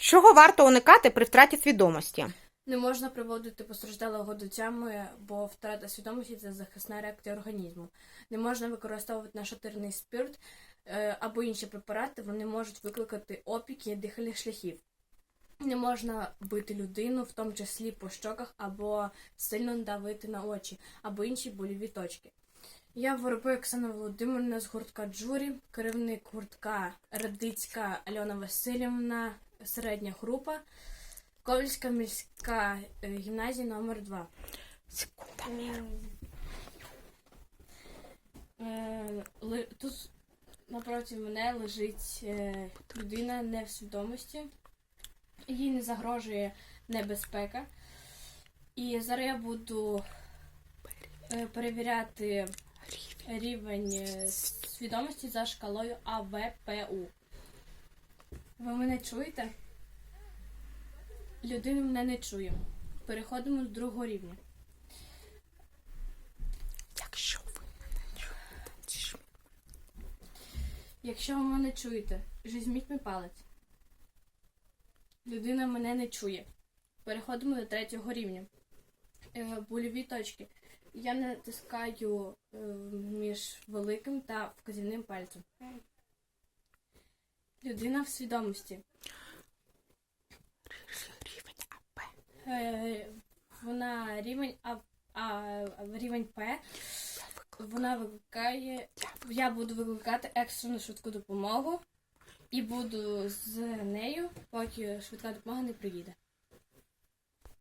Чого варто уникати при втраті свідомості? Не можна приводити постраждалого до тями, бо втрата свідомості це захисна реакція організму. Не можна використовувати нашатирний спирт е, або інші препарати, вони можуть викликати опіки дихальних шляхів. Не можна бити людину, в тому числі по щоках, або сильно давити на очі, або інші больові точки. Я Воробей Оксана Володимирівна з гуртка Джурі, керівник гуртка Радицька Альона Васильівна, середня група. Ковальська міська е, гімназія номер 2 Секунда. Е, Тут напроти мене лежить е, людина не в свідомості, їй не загрожує небезпека. І зараз я буду перевіряти рівень свідомості за шкалою АВПУ. Ви мене чуєте? Людина мене не чує. Переходимо до другого рівня. Якщо ви мене чуєте, Якщо ви мене чуєте, візьміть мій палець. Людина мене не чує. Переходимо до третього рівня. Е, больові точки. Я натискаю е, між великим та вказівним пальцем. Людина в свідомості. рівень АП. Е, вона рівень А, а рівень П. Вона викликає. Я буду викликати екстрену швидку допомогу і буду з нею, поки швидка допомога не приїде.